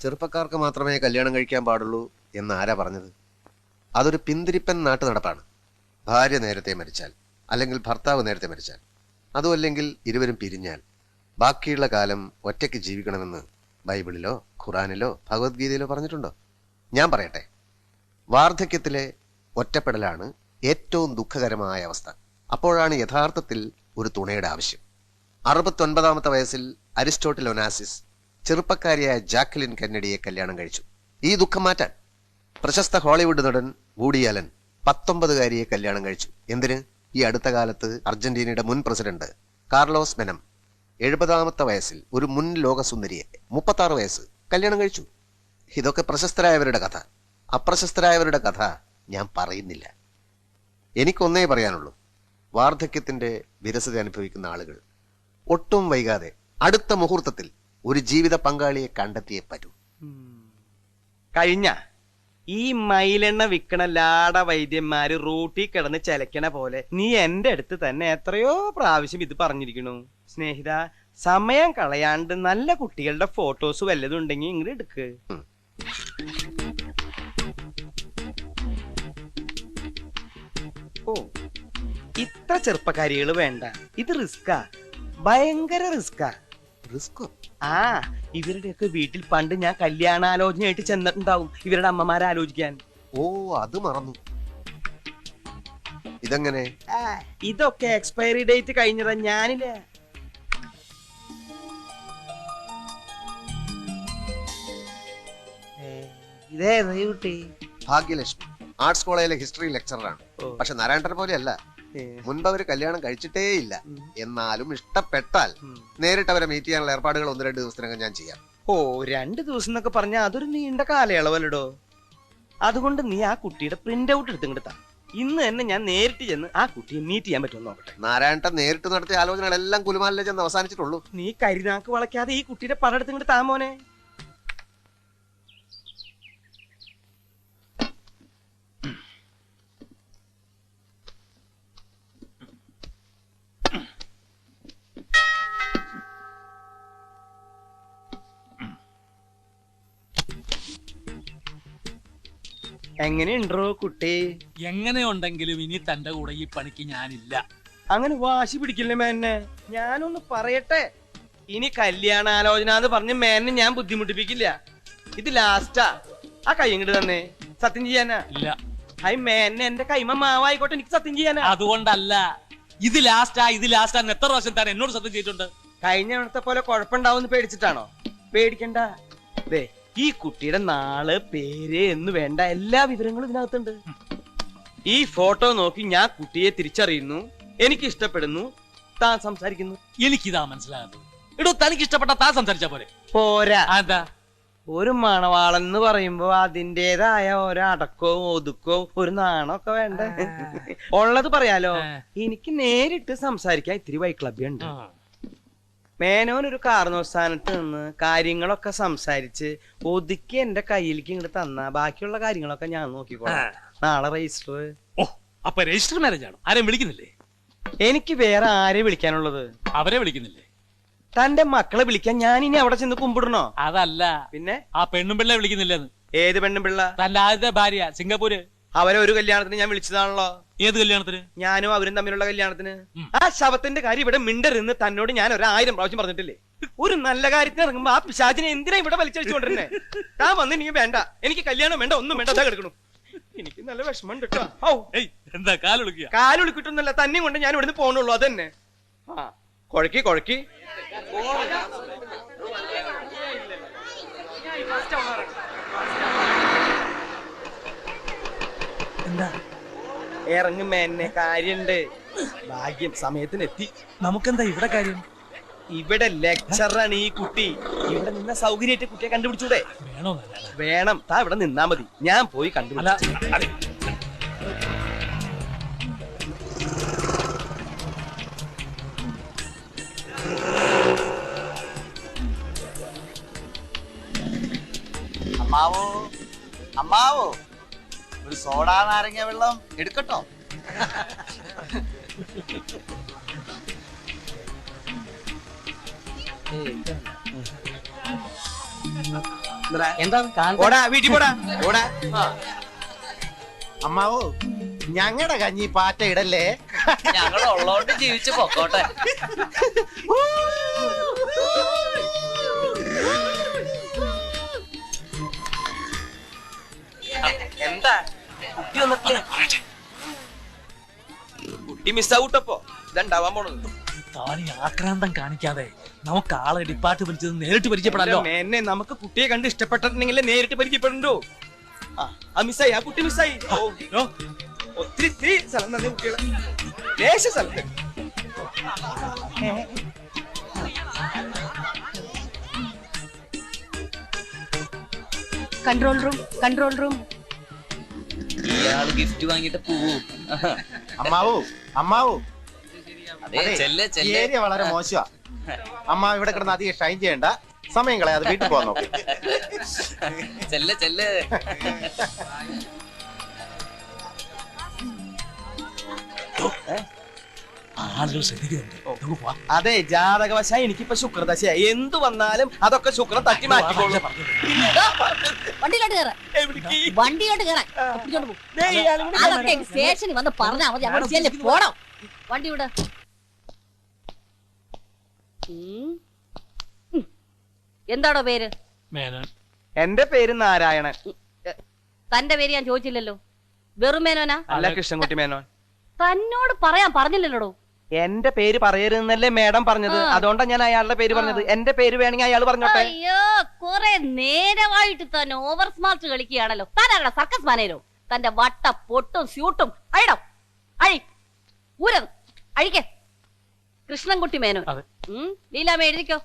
ചെറുപ്പക്കാർക്ക് മാത്രമേ കല്യാണം കഴിക്കാൻ പാടുള്ളൂ എന്ന് ആരാ പറഞ്ഞത്? അതൊരു പിന്തിരിപ്പൻ നാട്ടു നടപ്പാണ് ഭാര്യ നേരത്തെ മരിച്ചാൽ അല്ലെങ്കിൽ ഭർത്താവ് നേരത്തെ മരിച്ചാൽ. അതും അല്ലെങ്കിൽ ഇരുവരും പിരിഞ്ഞാൽ ബാക്കിയുള്ള കാലം ഒറ്റയ്ക്ക് ജീവിക്കണമെന്ന് ബൈബിളിലോ ഖുറാനിലോ ഭഗവത്ഗീതയിലോ പറഞ്ഞിട്ടുണ്ടോ? ഞാൻ പറയട്ടെ. വാർദ്ധക്യത്തിലെ ഒറ്റപ്പെടലാണ് ഏറ്റവും ദുഃഖകരമായ അവസ്ഥ. അപ്പോഴാണ് യഥാർത്ഥത്തിൽ ഒരു തുണയുടെ ആവശ്യം. അറുപത്തൊൻപതാമത്തെ വയസ്സിൽ അരിസ്റ്റോട്ടിൽ ഒനാസിസ് ചെറുപ്പക്കാരിയായ ജാക്ലിൻ കെന്നഡിയെ കല്യാണം കഴിച്ചു. ഈ ദുഃഖം മാറ്റാൻ പ്രശസ്ത ഹോളിവുഡ് നടൻ വൂഡി അലൻ പത്തൊമ്പതുകാരിയെ കല്യാണം കഴിച്ചു. എന്തിന്? ഈ അടുത്ത കാലത്ത് അർജന്റീനയുടെ മുൻ പ്രസിഡന്റ് കാർലോസ് മെനം എഴുപതാമത്തെ വയസ്സിൽ ഒരു മുൻ ലോകസുന്ദരിയെ മുപ്പത്താറ് വയസ്സ് കല്യാണം കഴിച്ചു. ഇതൊക്കെ പ്രശസ്തരായവരുടെ കഥ. അപ്രശസ്തരായവരുടെ കഥ ഞാൻ പറയുന്നില്ല. എനിക്കൊന്നേ പറയാനുള്ളൂ. വാർദ്ധക്യത്തിന്റെ വിരസത അനുഭവിക്കുന്ന ആളുകൾ ഒട്ടും വൈകാതെ അടുത്ത മുഹൂർത്തത്തിൽ ഒരു ജീവിത പങ്കാളിയെ കണ്ടെത്തിയേ പറ്റൂ. കഴിഞ്ഞ ഈ മയിലെണ്ണ വിൽക്കണ ലാട വൈദ്യന്മാര് റൂട്ടിൽ കിടന്ന് ചെലക്കണ പോലെ നീ എന്റെ അടുത്ത് തന്നെ എത്രയോ പ്രാവശ്യം ഇത് പറഞ്ഞിരിക്കണു സ്നേഹിത സമയം കളയാണ്ട് നല്ല കുട്ടികളുടെ ഫോട്ടോസ് വല്ലതും ഉണ്ടെങ്കിൽ ഇങ്ങോട്ട് എടുക്ക് ഓ ഇത്ര ചെറുപ്പക്കാരികൾ വേണ്ട. ഇത് റിസ്കാ ഭയങ്കര റിസ്കാ റിസ്കോ ആ. ഇവരുടെയൊക്കെ വീട്ടിൽ പണ്ട് ഞാൻ കല്യാണാലോചനയായിട്ട് ചെന്നിട്ടുണ്ടാവും ഇവരുടെ അമ്മമാരെ ആലോചിക്കാൻ. ഓ അത് മറന്നു. ഇതെങ്ങനെ? ഇതൊക്കെ എക്സ്പയറി ഡേറ്റ് കഴിഞ്ഞതാ ഞാനില്ലേ. ഇതേതാ ഈ കുട്ടി? ഭാഗ്യലക്ഷ്മി. ആർട്സ് കോളേജിലെ ഹിസ്റ്ററി ലെക്ചറാണ് പക്ഷെ നാരായണൻ പോലെയല്ല. മുൻപ് അവർ കല്യാണം കഴിച്ചിട്ടേ ഇല്ല. എന്നാലും ഇഷ്ടപ്പെട്ടാൽ. നേരിട്ട് അവരെ മീറ്റ് ചെയ്യാനുള്ള ഏർപ്പാടുകൾ ഒന്ന് രണ്ട് ദിവസത്തിനകം ഞാൻ ചെയ്യാം. ഓ രണ്ട് ദിവസം എന്നൊക്കെ പറഞ്ഞാൽ അതൊരു നീണ്ട കാലയളവല്ലടോ? അതുകൊണ്ട് നീ ആ കുട്ടിയുടെ പ്രിന്റ് ഔട്ട് എടുത്തിങ്ങോട്ട് താ. ഇന്ന് തന്നെ ഞാൻ നേരിട്ട് ചെന്ന് ആ കുട്ടിയെ മീറ്റ് ചെയ്യാൻ പറ്റുമോ നോക്കട്ടെ. നാരായണൻ നേരിട്ട് നടത്തിയ ആലോചനകളെല്ലാം കുലുമാലിലെ ചെന്ന് അവസാനിച്ചിട്ടുള്ളൂ. നീ കരിനാക്ക് വളയ്ക്കാതെ ഈ കുട്ടിയുടെ പടം എടുത്തിങ്ങോട്ട് താ എങ്ങനെയുണ്ടോ കുട്ടി? എങ്ങനെയുണ്ടെങ്കിലും ഇനി തന്റെ കൂടെ ഈ പണിക്ക് ഞാനില്ല. അങ്ങനെ വാശി പിടിക്കില്ലേ മേനെ ഞാനൊന്ന് പറയട്ടെ. ഇനി കല്യാണാലോചന എന്ന് പറഞ്ഞ് മേനെ ഞാൻ ബുദ്ധിമുട്ടിപ്പിക്കില്ല. ഇത് ലാസ്റ്റാ ആ. കൈ ഇങ്ങോട്ട് തന്നെ. സത്യം ചെയ്യാനാ? ഇല്ല. ഹൈ മേനെ എന്റെ കൈമ മാവായിക്കോട്ടെ എനിക്ക് സത്യം ചെയ്യാനാ? അതുകൊണ്ടല്ല. ഇത് ലാസ്റ്റാ ഇത് ലാസ്റ്റാ എത്ര പ്രാവശ്യം താൻ എന്നോട് സത്യം ചെയ്തിട്ടുണ്ട്? കഴിഞ്ഞ പോലെ കുഴപ്പമുണ്ടാവും പേടിച്ചിട്ടാണോ? പേടിക്കണ്ട. ദേ ഈ കുട്ടിയുടെ നാൾ പേര് എന്ന് വേണ്ട എല്ലാ വിവരങ്ങളും ഇതിനകത്തുണ്ട്. ഈ ഫോട്ടോ നോക്കി ഞാൻ കുട്ടിയെ തിരിച്ചറിയുന്നു എനിക്ക് ഇഷ്ടപ്പെടുന്നു താൻ സംസാരിക്കുന്നു. എനിക്കിതാ മനസ്സിലാകുന്നു എടോ തനിക്ക് ഇഷ്ടപ്പെട്ട താൻ സംസാരിച്ച പോലെ പോരാ. അതാ ഒരു മണവാളൻ എന്ന് പറയുമ്പോ അതിന്റെതായ ഒരടക്കോ ഒതുക്കോ ഒരു നാണമൊക്കെ വേണ്ട? ഉള്ളത് പറയാലോ. എനിക്ക് നേരിട്ട് സംസാരിക്കാൻ ഇത്തിരി വൈക്ലഭ്യുണ്ട് മേനോൻ ഒരു കാർന്നോസ്ഥാനത്ത് നിന്ന് കാര്യങ്ങളൊക്കെ സംസാരിച്ച് ഒതുക്കി എന്റെ കയ്യിലേക്ക് ഇങ്ങോട്ട് തന്ന. ബാക്കിയുള്ള കാര്യങ്ങളൊക്കെ ഞാൻ നോക്കിക്കോളാം. നാളെ രജിസ്റ്റർ ഓ അപ്പൊ രജിസ്റ്റർ മാരേജ് ആണോ? ആരെയും വിളിക്കുന്നില്ലേ? എനിക്ക് വേറെ ആരെ വിളിക്കാനുള്ളത്? അവരെ വിളിക്കുന്നില്ലേ? തന്റെ മക്കളെ വിളിക്കാൻ ഞാൻ ഇനി അവിടെ ചെന്ന് കുമ്പിടണോ? അതല്ല. പിന്നെ? ആ പെണ്ണും പിള്ളെ വിളിക്കുന്നില്ലെന്ന്. ഏത് പെണ്ണും പിള്ള? തന്റെ ആദ്യത്തെ ഭാര്യ സിംഗപ്പൂര്. അവരെ ഒരു കല്യാണത്തിന് ഞാൻ വിളിച്ചതാണല്ലോ. ഏത് കല്യാണത്തിന്? ഞാനും അവരും തമ്മിലുള്ള കല്യാണത്തിന്. ആ ശവത്തിന്റെ കാര്യം ഇവിടെ മിണ്ടരുന്ന് തന്നോട് ഞാൻ ഒരു ആയിരം പ്രാവശ്യം പറഞ്ഞിട്ടില്ലേ? ഒരു നല്ല കാര്യത്തിന് ഇറങ്ങുമ്പോ ആ പിശാചിനെ എന്തിനാ ഇവിടെ വലിച്ചടിച്ചുകൊണ്ടിരുന്നേ? താൻ വന്ന് നീ വേണ്ട. എനിക്ക് കല്യാണം വേണ്ട ഒന്നും വേണ്ട അതാ കിടക്കണു. എനിക്ക് നല്ല വിഷമം കേട്ടോ. ഔ. ഏയ് എന്താ കാലൊളിക്കുക കാലൊളിക്കിട്ടൊന്നുമല്ല തന്നെയും കൊണ്ട് ഞാൻ ഇവിടുന്ന് പോണുള്ളൂ അതന്നെ. ആ കൊഴക്കി കൊഴക്കി. ഇറങ്ങും എന്നെ കാര്യണ്ട്. ഭാഗ്യം സമയത്തിന് എത്തി നമുക്കെന്താ ഇവിടെ കാര്യം? ഇവിടെ ലെക്ചറാണ് ഈ കുട്ടി. ഇവിടെ നിന്ന സൗകര്യമായിട്ട് കുട്ടിയെ കണ്ടുപിടിച്ചൂടെ? വേണോ? വേണം? താ ഇവിടെ നിന്നാ മതി. ഞാൻ പോയി കണ്ടുപിടിച്ചു. അമ്മാവോ? അമ്മാവോ? ഒരു സോഡാ നാരങ്ങ വെള്ളം എടുക്കട്ടോ. എന്താ? വീട്ടിൽ പോടാ. ഓടാ. അമ്മാവോ ഞങ്ങളുടെ കഞ്ഞി പാറ്റ ഇടല്ലേ? ഞങ്ങൾ ഉള്ളോണ്ട് ജീവിച്ചു പൊക്കോട്ടെ. എന്താ? കുട്ടി വന്നിട്ടില്ലേ കുട്ടി മിസ്സാവൂട്ടപ്പോ. ഇതുണ്ടാവാൻ പോണത്? താനി ആക്രാന്തം കാണിക്കാതെ നമുക്ക് ആളെ ഡിപ്പാർട്ട്മെന്റിൽ നിന്ന് നേരിട്ട് പരിചയപ്പെടാലോ? എന്നെ നമുക്ക് കുട്ടിയെ കണ്ട് ഇഷ്ടപ്പെട്ടിട്ടുണ്ടെങ്കിൽ നേരിട്ട് പരിചയപ്പെടണ്ടോ. ആ, മിസ്സായി ആ കുട്ടി മിസ്സായി. ഒത്തിരി ഇത്തിരി സ്ഥലം തന്നെ കുട്ടികളെ. ദേശ സ്ഥലത്ത്. Control room control room. ഇയാൾ ഗിഫ്റ്റ് വാങ്ങിട്ട് പോവും. അമ്മാവോ അമ്മാവോ. അതെ അതെ, ചെല്ല് ഏരിയ വളരെ മോശമാ. അമ്മ ഇവിടെ കിടന്ന് അധികം ഷൈൻ ചെയ്യണ്ട. സമയം കളയാതെ വീട്ടിൽ പോകാൻ നോക്ക്. ചെല്ല് ചെല്ല്. അതെ ജാതകവശ എനിക്കിപ്പോ ശുക്രദശയാ. എന്തു വന്നാലും അതൊക്കെ ശുക്രൻ തട്ടി മാറ്റിക്കോളും വണ്ടിയിലോട്ട് കയറാൻ? വണ്ടിയിലോട്ട് കയറാൻ അതൊക്കെ സ്റ്റേഷനിൽ വന്ന് പറഞ്ഞാ മതി. പോണം. വണ്ടി വിട എന്താടോ പേര്? എന്റെ പേര് നാരായണൻ. തന്റെ പേര് ഞാൻ ചോദിച്ചില്ലല്ലോ. വെറും മേനോനാ? അല്ല കൃഷ്ണൻകുട്ടി മേനോൻ. തന്നോട് പറയാൻ പറഞ്ഞില്ലല്ലോടോ? എന്റെ പേര് പറയരുതെന്നല്ലേ മേഡം പറഞ്ഞത്. അതുകൊണ്ടാ അതുകൊണ്ടാണ് ഞാൻ അയാളുടെ പേര് പറഞ്ഞത്. എന്റെ പേര് വേണമെങ്കിൽ അയാൾ പറഞ്ഞോട്ടെ? അയ്യോ കുറെ നേരമായിട്ട് താൻ ഓവർ സ്മാർട്ട് കളിക്കുകയാണല്ലോ. താനാരാ സർക്കസ് മാനേരോ തന്റെ വട്ട പൊട്ടും സ്യൂട്ടും. അഴിടോ അഴി ഊരത് അഴിക്കേ. കൃഷ്ണൻകുട്ടി മേനോൻ. ലീലാമ്മ എഴുതിക്കോ.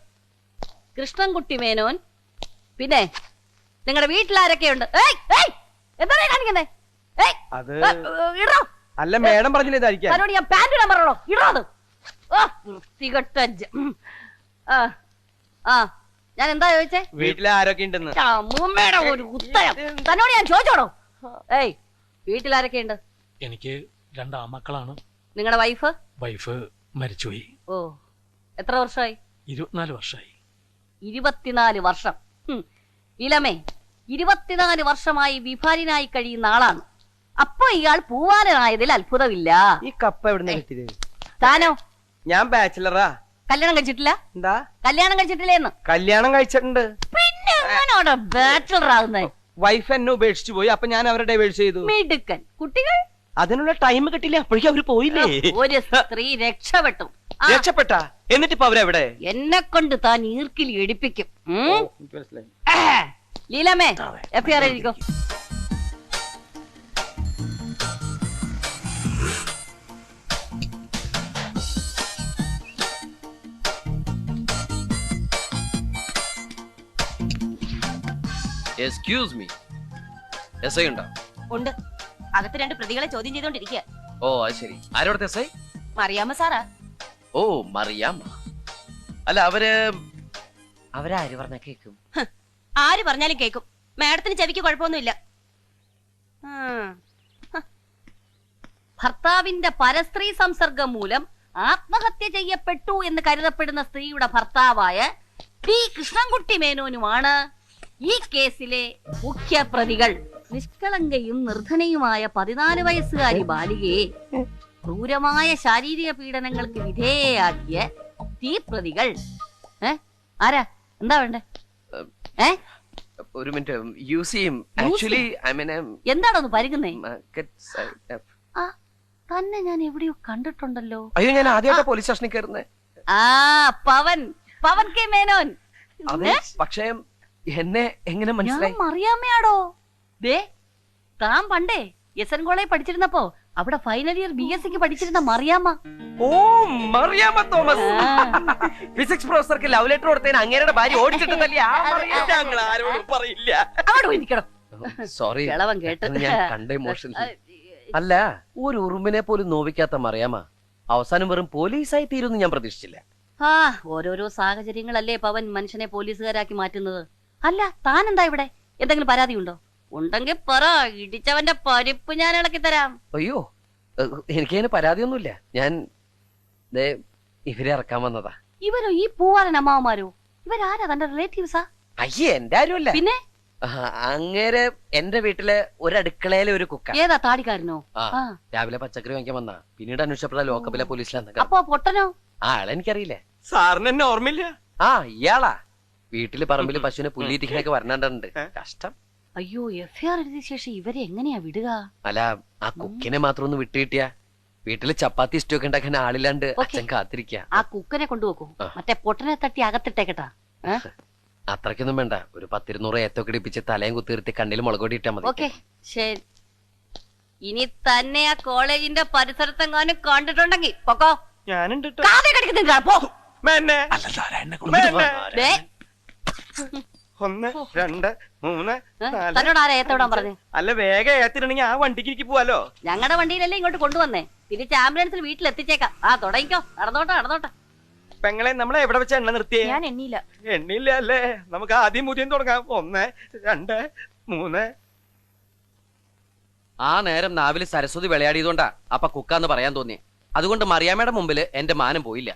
കൃഷ്ണൻകുട്ടി മേനോൻ. പിന്നെ നിങ്ങളുടെ വീട്ടിലാരൊക്കെയുണ്ട്? ഏയ് ഏയ് എന്താ കാണിക്കുന്നേ? ഏയ് ഇടോ. അല്ല മേഡം പറഞ്ഞില്ല ഇതായിരിക്കാം തന്നോട് ഞാൻ പാന്റ് ഇടാൻ പറഞ്ഞോ ആ വൃത്തികെട്ട ആ ആ. ഞാൻ എന്താ ചോദിച്ചേ? വീട്ടിൽ ആരൊക്കെ ഉണ്ടെന്ന്? അമ്മൂമ്മയുടെ ഒരു ഉത്തരം. തന്നോട് ഞാൻ ചോദിച്ചോടോ ഏയ് വീട്ടിലാരൊക്കെയുണ്ട് എനിക്ക് രണ്ട് ആമക്കളാണ്. നിങ്ങളുടെ വൈഫ് വൈഫ് മരിച്ചുപോയി. ഓ എത്ര വർഷമായി? ഇരുപത്തിനാല് വർഷമായി. ഇരുപത്തിനാല് വർഷം. ഇലമേ ഇരുപത്തിനാല് വർഷമായി വിഭാരിനായി കഴിയുന്ന ആളാണ്. അപ്പൊ ഇയാൾ പൂവാലനായതിൽ അത്ഭുതമില്ല. ഈ കപ്പ എവിടുന്ന് കിട്ടിയത്? താനോ? ഞാൻ ബാച്ചിലറാ. കല്യാണം കഴിച്ചിട്ടില്ല? എന്താ? കല്യാണം കഴിച്ചിട്ടില്ലേന്ന്? കല്യാണം കഴിച്ചിട്ടുണ്ട്. പിന്നെ എങ്ങനെയാണോ ബാച്ചിലർ ആകുന്നത് വൈഫ് എന്നെ ഉപേക്ഷിച്ചു പോയി അപ്പൊ ഞാൻ അവരെ ഡൈവേഴ്സ് ചെയ്തു. മിടുക്കൻ. കുട്ടികൾ? അതിനുള്ള ടൈം കിട്ടില്ല അപ്പോഴേക്കും അവർ പോയില്ലേ? ഒരു സ്ത്രീ രക്ഷപ്പെട്ടു. രക്ഷപ്പെട്ടാ? എന്നിട്ട് എന്നിട്ടിപ്പോ അവരെവിടെ? എന്നെ കൊണ്ട് താൻ ഈർക്കിൽ എടുപ്പിക്കും? എഫ്ഐആർ ലീലാമ്മേ എഫ് ആർ എഴുതിക്കോ. എക്സ്ക്യൂസ് മീ എസ് ഐ ഉണ്ടോ? ഉണ്ട്. അകത്ത് രണ്ട് പ്രതികളെ ചോദ്യം ചെയ്തോണ്ടിരിക്കുക ഓ അത് ശരി. ആരോടത്തെ എസ് ഐ മറിയാമ്മ സാറാ. ഓ മറിയാമ്മ. അല്ല അവർ അവരാര് പറഞ്ഞ കേക്കും? ആര് പറഞ്ഞാലും കേൾക്കും മാഡത്തിന് ചെവിക്ക് കുഴപ്പമൊന്നുമില്ല. ഭർത്താവിന്റെ പരസ്ത്രീ സംസർഗം മൂലം ആത്മഹത്യ ചെയ്യപ്പെട്ടു എന്ന് കരുതപ്പെടുന്ന സ്ത്രീയുടെ ഭർത്താവായ പി കൃഷ്ണൻകുട്ടി മേനോനുമാണ് ഈ കേസിലെ മുഖ്യ പ്രതികൾ നിഷ്കളങ്കയും നിർധനയുമായ പതിനാല് വയസ്സുകാരി ബാലികയെ ക്രൂരമായ ശാരീരിക പീഡനങ്ങൾക്ക് വിധേയയാക്കിയ തീ പ്രതികൾ ഏ? ആരാ? എന്താ വേണ്ടേ? ഏ? ഒരു മിനിറ്റ് യൂസിയും ആക്ച്വലി ഐ മീൻ എന്താണോ ആ തന്നെ ഞാൻ എവിടെയോ കണ്ടിട്ടുണ്ടല്ലോ. അയ്യോ ഞാൻ ആദ്യമായിട്ട് പോലീസ് സ്റ്റേഷനിൽ കയറുന്നേ. ആ പവൻ. പവൻ കെ മേനോൻ. പക്ഷേ എന്നെ എങ്ങനെ മനസ്സിലായി? മറിയാമ്മയാടോ? ദേ താൻ പണ്ടേ എസ് എൻ കോളേജ് പഠിച്ചിരുന്നപ്പോ അവിടെ ഫൈനൽ ഇയർ ബി എസ് സിക്ക് പഠിച്ചിരുന്ന മറിയാമ്മ. ഓ മറിയാമ്മ തോമസ്. ഫിസിക്സ് പ്രൊഫസർക്ക് ലവ് ലെറ്റർ കൊടുത്തതിന് അങ്ങേരുടെ ഭാര്യ ഓടിച്ചിട്ടില്ല ആ ഞങ്ങൾ ആരോടും പറയില്ല. അങ്ങോട്ട് പോയി നിൽക്കണം സോറി കേട്ട്. ഞാൻ കണ്ട ഇമോഷൻ അല്ല ഒരു ഉറുമ്പിനെ പോലും നോവിക്കാത്ത മറിയാമ്മ. അവസാനം വെറും പോലീസായി തീരുമെന്ന് ഞാൻ പ്രതീക്ഷിച്ചില്ല. ആ ഓരോരോ സാഹചര്യങ്ങളല്ലേ പവൻ മനുഷ്യനെ പോലീസുകാരാക്കി മാറ്റുന്നത്? അല്ല താൻ എന്താ ഇവിടെ? എന്തെങ്കിലും പരാതി ഉണ്ടോ ഉണ്ടെങ്കിൽ പറ ഇടിച്ചവന്റെ പരിപ്പ് ഞാൻ ഇളക്കി തരാം. അയ്യോ എനിക്ക് എനിക്കതിന് പരാതിയൊന്നുമില്ല. ഞാൻ ദേ ഇവരെ ഇറക്കാൻ വന്നതാ. ഇവരോ ഈ പൂവാലൻ അമ്മാവന്മാരോ? ഇവരാരാ തന്റെ റിലേറ്റീവ്സാ അയ്യേ എന്റെ ആരുമല്ല. പിന്നെ? അങ്ങേരെ എന്റെ വീട്ടിലെ ഒരു അടുക്കളയിലെ ഒരു കുക്ക. ഏതാ താടിക്കാരനോ? രാവിലെ പച്ചക്കറി വാങ്ങിക്കാൻ വന്നാ. പിന്നീട് അന്വേഷിച്ചപ്പോഴാ ലോക്കപ്പിലെ പോലീസിലാ അപ്പൊ പൊട്ടനോ? ആ ആളെനിക്കറിയില്ലേ സാറിന് എന്നെ ഓർമ്മയില്ല? ആ ഇയാളാ. വീട്ടിൽ പറമ്പിൽ പശുവിനെ പുല്ലിരിക്കണൊക്കെ വരണുണ്ട് കഷ്ടം. അയ്യോ എഫ് ആർ എഴുതിയ ശേഷം ഇവരെ എങ്ങനെയാ വിടുക? അല്ല ആ കുക്കിനെ മാത്രം ഒന്ന് വിട്ടുകിട്ടിയാ? വീട്ടിൽ ചപ്പാത്തി ഒക്കെ ഉണ്ടാക്കാൻ ആളില്ലാണ്ട് അച്ഛൻ കാത്തിരിക്ക. ആ കുക്കനെ കൊണ്ടുപോക്കൂ ആ. മറ്റേ പൊട്ടനെ തട്ടി അകത്തിട്ടേക്കട്ടാ. അത്രക്കൊന്നും വേണ്ട. ഒരു പത്തിരുന്നൂറ് ഏത്തൊക്കെ ഇടിപ്പിച്ച് തലയും കുത്തിർത്തി കണ്ണിൽ മുളകൊടി ഇട്ടാ മതി. ഓക്കെ. ശരി. ഇനി തന്നെ ആ കോളേജിന്റെ പരിസരത്തെങ്ങാനും കണ്ടിട്ടുണ്ടെങ്കിൽ പൊക്കോ. ഞാനുണ്ട്. കാതെ കടിക്കുന്നില്ല പോ. അല്ല നാരായണനെ കൊണ്ട് മേന്നെ. ദേ, ഒന്ന് രണ്ട് മൂന്ന് ഏ? നാല് തന്നോട് ആരാ ഏത്തോടാൻ പറഞ്ഞു? അല്ല വേഗം ഏത്തിട്ടുണ്ടെങ്കിൽ ആ വണ്ടിക്ക് എനിക്ക് പോവാലോ. ഞങ്ങളുടെ വണ്ടിയിലല്ലേ ഇങ്ങോട്ട് കൊണ്ടുവന്നേ? തിരിച്ച് ആംബുലൻസിൽ വീട്ടിൽ എത്തിച്ചേക്കാം ആ തുടങ്ങിക്കോ. നടന്നോട്ടെ നടന്നോട്ടെ. പെങ്ങളെ നമ്മളെ എവിടെ വെച്ച എണ്ണ നിർത്തിയേ? ഞാൻ എണ്ണിയില്ല എണ്ണില്ല അല്ലേ? നമുക്ക് ആദ്യം മുതിയും തുടങ്ങാം. ഒന്ന് രണ്ട് മൂന്ന്. ആ നേരം നാവിൽ സരസ്വതി വിളയാടിയതുകൊണ്ടാ അപ്പ കുക്കാന്ന് പറയാൻ തോന്നി അതുകൊണ്ട് മറിയാമ്മയുടെ മുമ്പിൽ എന്റെ മാനം പോയില്ല.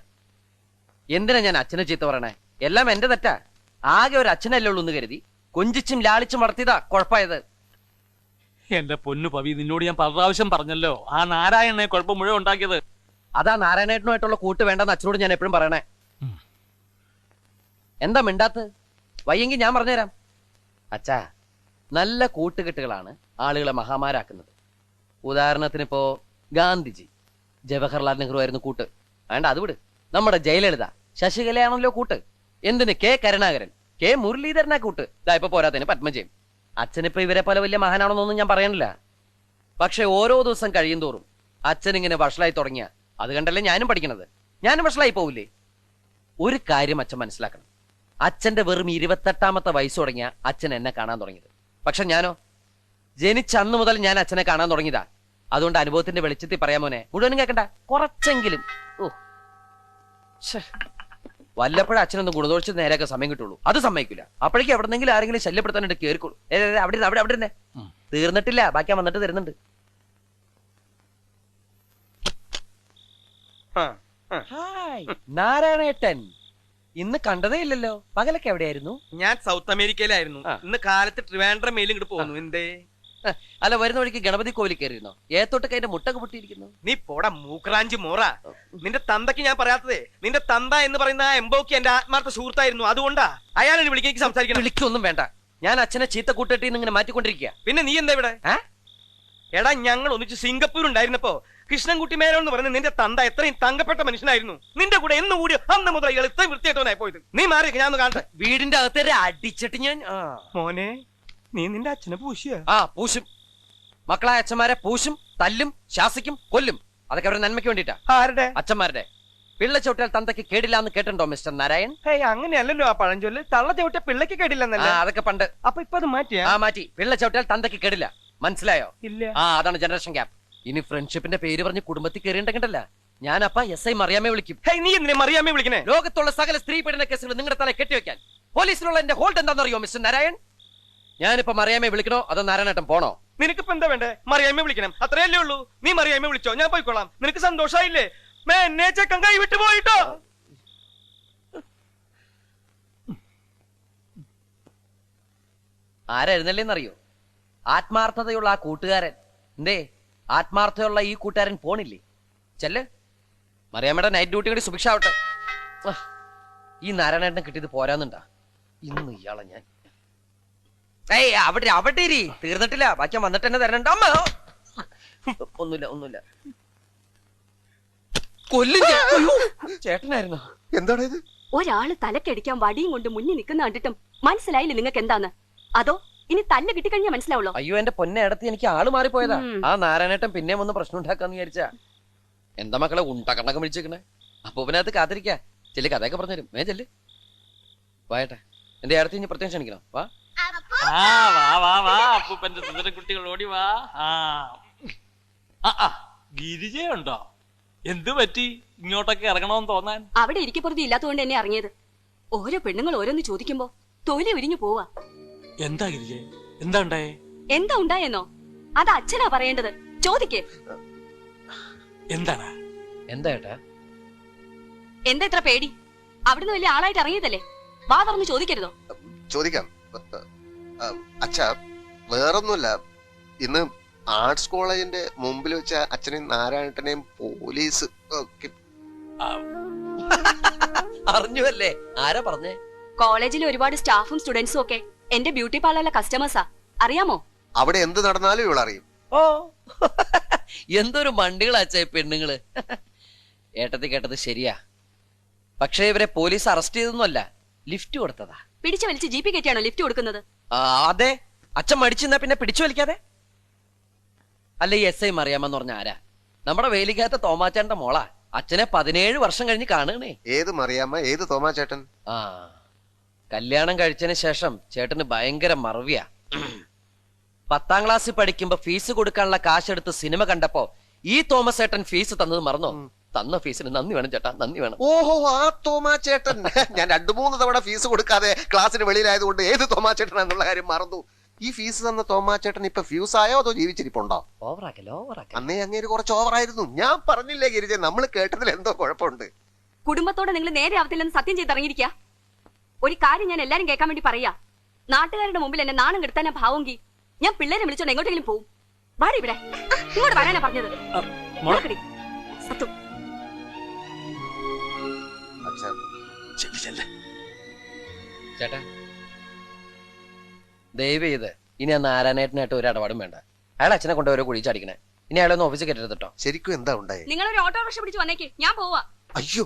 എന്തിനാ ഞാൻ അച്ഛനെ ചീത്ത പറയണേ? എല്ലാം എന്റെ തെറ്റാ. ആകെ ഒരു അച്ഛനല്ലേ ഉള്ളൂ എന്ന് കരുതി. കൊഞ്ചിച്ചും ലാളിച്ചും വളർത്തിയതാ കുഴപ്പമായത്. എന്റെ പൊന്നു പവി നിന്നോട് ഞാൻ പ്രാവശ്യം പറഞ്ഞല്ലോ ആ നാരായണനെ കുഴപ്പം മുഴുവൻ ഉണ്ടാക്കിയത്. അതാ നാരായണേട്ടനുമായിട്ടുള്ള കൂട്ട് വേണ്ടെന്ന് അച്ഛനോട് ഞാൻ എപ്പോഴും പറയണേ. എന്താ മിണ്ടാത്ത്? വയ്യെങ്കിൽ ഞാൻ പറഞ്ഞുതരാം. അച്ഛാ നല്ല കൂട്ടുകെട്ടുകളാണ് ആളുകളെ മഹാമാരാക്കുന്നത്. ഉദാഹരണത്തിന് ഇപ്പോ ഗാന്ധിജി ജവഹർലാൽ നെഹ്റു ആയിരുന്നു കൂട്ട്. വേണ്ട അത് വിട്. നമ്മുടെ ജയലളിത ശശികലയാണല്ലോ കൂട്ട്. എന്തിന് കെ കരുണാകരൻ? കെ മുരളീധരനാ കൂട്ട്. ഇതാ ഇപ്പൊ പോരാത്തതിന് പത്മജയും. അച്ഛനിപ്പോ ഇവരെ പോലെ വലിയ മഹാനാണെന്നൊന്നും ഞാൻ പറയണില്ല. പക്ഷെ ഓരോ ദിവസം കഴിയും തോറും അച്ഛൻ ഇങ്ങനെ വഷളായി തുടങ്ങിയ അത് കണ്ടല്ലേ ഞാനും പഠിക്കണത്. ഞാനും വഷളായി പോവില്ലേ? ഒരു കാര്യം അച്ഛൻ മനസ്സിലാക്കണം. അച്ഛന്റെ വെറും ഇരുപത്തെട്ടാമത്തെ വയസ്സ് തുടങ്ങിയ അച്ഛൻ എന്നെ കാണാൻ തുടങ്ങിയത്. പക്ഷെ ഞാനോ? ജനിച്ച അന്ന് മുതൽ ഞാൻ അച്ഛനെ കാണാൻ തുടങ്ങിയതാ. അതുകൊണ്ട് അനുഭവത്തിന്റെ വെളിച്ചത്തിൽ പറയാമോനെ മുഴുവനും കേൾക്കണ്ട കുറച്ചെങ്കിലും. ഓ. ശ്ശേ. വല്ലപ്പോഴും അച്ഛനൊന്ന് ഗുണദോഷിച്ച് നേരെയൊക്കെ സമയം കിട്ടുള്ളൂ. അത് സമ്മതിക്കില്ല. അപ്പോഴേക്കും എവിടെന്നെങ്കിലും ആരെങ്കിലും ശല്യപ്പെടുത്താനായിട്ട് കേറിക്കോളൂ. അവിടെ അവിടെ അവിടെ തന്നെ തീർന്നിട്ടില്ല. ബാക്കി ഞാൻ വന്നിട്ട് തരുന്നുണ്ട്. നാരായണേട്ടൻ. ഇന്ന് കണ്ടതേ ഇല്ലല്ലോ. പകലൊക്കെ എവിടെയായിരുന്നു? ഞാൻ സൗത്ത് അമേരിക്കയിലായിരുന്നു. ഇന്ന് കാലത്ത് ട്രിവാൻഡ്രം മേലും ഇങ്ങോട്ട് പോകുന്നു എന്തേ? അല്ല വരുന്ന വഴിക്ക് ഗണപതി കോവിലിൽ കയറിയിരുന്നോ? ഏത്തോട്ട് കൈന്റെ മുട്ടൊക്കെ പൊട്ടിയിരിക്കുന്നു. നീ പോടാ മൂക്രാഞ്ചി മോറ. നിന്റെ തന്തയ്ക്ക് ഞാൻ പറയാത്തതേ നിന്റെ തന്ത എന്ന് പറയുന്ന ആ എംബോക്ക് എന്റെ ആത്മാർത്ഥ സുഹൃത്തായിരുന്നു. അതുകൊണ്ടാ അയാൾ വിളിക്കാൻ എനിക്ക് സംസാരിക്കണം. വിളിക്കൊന്നും വേണ്ട. ഞാൻ അച്ഛനെ ചീത്ത കൂട്ടിട്ട് ഇങ്ങനെ മാറ്റിക്കൊണ്ടിരിക്കുക പിന്നെ നീ എന്താ ഇവിടെ? എടാ ഞങ്ങൾ ഒന്നിച്ച് സിംഗപ്പൂർ ഉണ്ടായിരുന്നപ്പോ കൃഷ്ണൻകുട്ടി മേനോൻ എന്ന് പറഞ്ഞ നിന്റെ തന്ത എത്രയും തങ്കപ്പെട്ട മനുഷ്യനായിരുന്നു. നിന്റെ കൂടെ എന്ന് കൂടി അന്ന് മുതൽ ഇയാൾ ഇത്രയും വൃത്തിയായിട്ടോ പോയത് നീ മാറി ഞാൻ ഒന്ന് കാണട്ടെ വീടിന്റെ അകത്തേരെ അടിച്ചിട്ട് ഞാൻ. മോനെ നീ നിന്റെ അച്ഛനെ പൂശിയ? ആ പൂശും. മക്കളായ അച്ഛന്മാരെ പൂശും തല്ലും ശാസിക്കും കൊല്ലും. അതൊക്കെ അവരുടെ നന്മയ്ക്ക് വേണ്ടിട്ടാ ആരുടെ? അച്ഛന്മാരുടെ. പിള്ള ചവിട്ടിയാൽ തന്തയ്ക്ക് കേടില്ല എന്ന് കേട്ടിട്ടുണ്ടോ മിസ്റ്റർ നാരായൺ? ഹേയ് അങ്ങനെയല്ലല്ലോ ആ പഴഞ്ചൊല്ല്. തള്ള ചവിട്ടിയ പിള്ളക്ക് കേടില്ലെന്നല്ല? അതൊക്കെ പണ്ട്. അപ്പൊ ഇപ്പൊ അത് മാറ്റി ആ മാറ്റി. പിള്ള ചവിട്ടിയാൽ തന്തയ്ക്ക് കേടില്ല. മനസ്സിലായോ? ഇല്ല. ആ അതാണ് ജനറേഷൻ ഗ്യാപ്പ് ഇനി ഫ്രണ്ട്ഷിപ്പിന്റെ പേര് പറഞ്ഞ് കുടുംബത്തിൽ കയറിയിട്ടുണ്ടല്ല ഞാനപ്പ എസ് ഐ മറിയാമേ വിളിക്കും. ഹേ നീ എന്തിനെ മറിയാമേ വിളിക്കണേ? ലോകത്തുള്ള സകല സ്ത്രീ പീഡന കേസുകൾ നിങ്ങളുടെ തല കെട്ടിവെക്കാൻ. പോലീസിലുള്ള എന്റെ ഹോൾഡ് എന്താണെന്നറിയോ മിസ്റ്റർ നാരായൺ? ഞാനിപ്പോ മറിയാമ്മയെ വിളിക്കണോ അതോ നാരായണേട്ടൻ പോണോ? നിനക്കിപ്പോ എന്താ വേണ്ടേ? മറിയാമ്മ വിളിക്കണം. അത്രയല്ലേ ഉള്ളൂ. നീ മറിയാമ്മ വിളിച്ചോ. ഞാൻ പോയിക്കോളാം. നിനക്ക് സന്തോഷായില്ലേ? മേ എന്നെ ചെക്കൻ കൈ വിട്ടു പോയിട്ടോ? ആരായിരുന്നല്ലേന്നറിയോ? ആത്മാർത്ഥതയുള്ള ആ കൂട്ടുകാരൻ. എന്തേ ആത്മാർത്ഥതയുള്ള ഈ കൂട്ടുകാരൻ പോണില്ലേ? ചെല്ല്. മറിയാമ്മയുടെ നൈറ്റ് ഡ്യൂട്ടി കൂടി സുഭിക്ഷ ആവട്ടെ ആ, ഈ നാരായണേട്ടനെ കിട്ടിയത് പോരാന്നുണ്ടാ. ഇന്ന് ഇയാളെ ഞാൻ ഏയ് അവിടെ അവിടെ ഇരി. തീർന്നിട്ടില്ല. ബാക്കി വന്നിട്ട് തന്നെ തരണ്ട. അമ്മ. ഒന്നുമില്ല ഒന്നുമില്ല. കൊല്ലും ഞാൻ. അയ്യോ, ചേട്ടനായിരുന്നോ? എന്താണ് ഇത്? ഒരാൾ തലക്കടിക്കാൻ വടിയും കൊണ്ട് മുന്നിൽ നിൽക്കുന്ന കണ്ടിട്ടും മനസ്സിലായില്ലേ നിങ്ങൾക്ക് എന്താന്ന്? അതോ ഇനി തല്ല് കിട്ടിക്കഴിഞ്ഞാൽ മനസ്സിലാവുള്ളൂ? അയ്യോ എന്റെ പൊന്നെ ഇടത്ത് എനിക്ക് ആൾ മാറിപ്പോയതാ. ആ നാരായണേട്ടൻ പിന്നെയും ഒന്ന് പ്രശ്നം ഉണ്ടാക്കാന്ന് വിചാരിച്ച. എന്താ മക്കളെ ഉണ്ടക്കണ്ണൊക്കെ വിളിച്ചേക്കണേ അപ്പൊ അത് കാത്തിരിക്കാ. ചെല്ലി കഥയൊക്കെ പറഞ്ഞുതരും. ഏ ചെല്ല്. വായട്ടെ. എന്റെ ഇടത്ത് ഇനി പ്രത്യേകം ക്ഷണിക്കണം. വാ. ആ വാ വാ വാ അപ്പൂപ്പന്റെ സുന്ദര കുട്ടികൾ ഓടി വാ. ആ. ആ, ആ ഗിരിജയുണ്ടോ എന്ത് പറ്റി? ഇങ്ങോട്ടൊക്കെ ഇറങ്ങണമെന്ന് തോന്നാൻ? അവിടെ ഇരിക്കപ്പുറത്തി ഇല്ലാത്തതുകൊണ്ട് എന്നെ ഇറങ്ങിയത്. ഓരോ പെണ്ണുങ്ങൾ ഓരോന്ന് ചോദിക്കുമ്പോ തൊലി ഉരിഞ്ഞു പോവാ. എന്താ ഗിരിജ? എന്താ ഉണ്ടായേ എന്താ ഉണ്ടായെന്നോ? അത് അച്ഛനാ പറയേണ്ടത്. ചോദിക്കേ. എന്താണ്? എന്താ ഏട്ടാ? എന്താ ഇത്ര പേടി? അവിടുന്ന് വലിയ ആളായിട്ട് ഇറങ്ങിയതല്ലേ? വാ തുറന്ന് ചോദിക്കരുതോ? ചോദിക്കാം. അച്ഛാ വേറൊന്നുമല്ല. ഇന്ന് ആർട്സ് കോളേജിന്റെ മുമ്പിൽ വെച്ച അച്ഛനെയും നാരായണനെയും പോലീസ് ഒക്കെ അറിഞ്ഞുവല്ലേ? ആരാ പറഞ്ഞേ? കോളേജിൽ ഒരുപാട് സ്റ്റാഫും സ്റ്റുഡൻസും ഒക്കെ എന്റെ ബ്യൂട്ടി പാർലറിലെ കസ്റ്റമേഴ്സാ. അറിയാമോ? അവിടെ എന്ത് നടന്നാലും ഇവളറിയും. ഓ. എന്തൊരു മണ്ടികളാച്ച പെണ്ണുങ്ങൾ. ഏട്ടത്തി കേട്ടത് ശരിയാ. പക്ഷേ ഇവരെ പോലീസ് അറസ്റ്റ് ചെയ്തൊന്നുമല്ല ലിഫ്റ്റ് കൊടുത്തതാ. പിടിച്ചു വലിച്ച് ജീപ്പി കയറ്റിയാണോ ലിഫ്റ്റ് കൊടുക്കുന്നത്? അതെ. അച്ഛൻ മടിച്ചെന്നാ പിന്നെ പിടിച്ചു വലിക്കാതെ? അല്ല ഈ എസ് ഐ മറിയാമെന്ന് പറഞ്ഞ ആരാ? നമ്മുടെ വേലിക്കാത്ത തോമാച്ചേട്ടന്റെ മോളാ. അച്ഛനെ പതിനേഴ് വർഷം കഴിഞ്ഞ് കാണണേ ഏത് മറിയാമ്മ? ഏത് തോമാച്ചേട്ടൻ? ആ കല്യാണം കഴിച്ചതിന് ശേഷം ചേട്ടന് ഭയങ്കര മറവിയാ. പത്താം ക്ലാസ്സിൽ പഠിക്കുമ്പോ ഫീസ് കൊടുക്കാനുള്ള കാശെടുത്ത് സിനിമ കണ്ടപ്പോ ഈ തോമസ് ഏട്ടൻ ഫീസ് തന്നത് മറന്നോ? തന്ന ഫീസിന് നന്ദി വേണം ചേട്ടാ നന്ദി വേണം. ഓഹോ ആ തോമാ ചേട്ടൻ ഞാൻ രണ്ടു മൂന്ന് തവണ ഫീസ് കൊടുക്കാതെ ക്ലാസ്സിന് വെളിയിലായതുകൊണ്ട് ഏത് തോമാ ചേട്ടൻ എന്നുള്ള കാര്യം മറന്നു. ഈ ഫീസ് തന്ന തോമാ ചേട്ടൻ ഇപ്പൊ ഫ്യൂസ് ആയോ അതോ ജീവിച്ചിരിപ്പുണ്ടോ? ഓവറാക്കല്ലോ ഓവറാക്കല്ലേ അന്നേ അങ്ങേര് കുറച്ച് ഓവറായിരുന്നു ഞാൻ പറഞ്ഞില്ലേ ഗിരിജ നമ്മൾ കേട്ടതിൽ എന്തോ കുഴപ്പമുണ്ട്. കുടുംബത്തോടെ നിങ്ങൾ നേരെ ആവത്തില്ലെന്ന് സത്യം ചെയ്ത് ഇറങ്ങിയിരിക്കുക ഒരു കാര്യം ഞാൻ എല്ലാരും കേൾക്കാൻ വേണ്ടി പറയാ. നാട്ടുകാരുടെ മുമ്പിൽ എന്നെ നാണം കെടുത്താനാ ഭാവമെങ്കിൽ ഞാൻ പിള്ളേരെ വിളിച്ചോണ്ട് എങ്ങോട്ടെങ്കിലും പോവും. വാടി ഇവിടെ. ഇങ്ങോട്ട് വരാനാ പറഞ്ഞത്. ചേട്ടാ. ദയവ് ചെയ്ത് ഇനി ആ നാരായണേട്ടനായിട്ട് ഒരു ഇടപാടും വേണ്ട. അയാൾ അച്ഛനെ കൊണ്ട് ഓരോ കുഴി ചാടിക്കണേ. ഇനി അയാളൊന്ന് ഓഫീസിൽ കയറ്റരുത് കേട്ടോ ശരിക്കും എന്താ ഉണ്ടായേ? നിങ്ങളൊരു ഓട്ടോറിക്ഷ പിടിച്ച് വന്നേക്ക്. ഞാൻ പോവാ. അയ്യോ.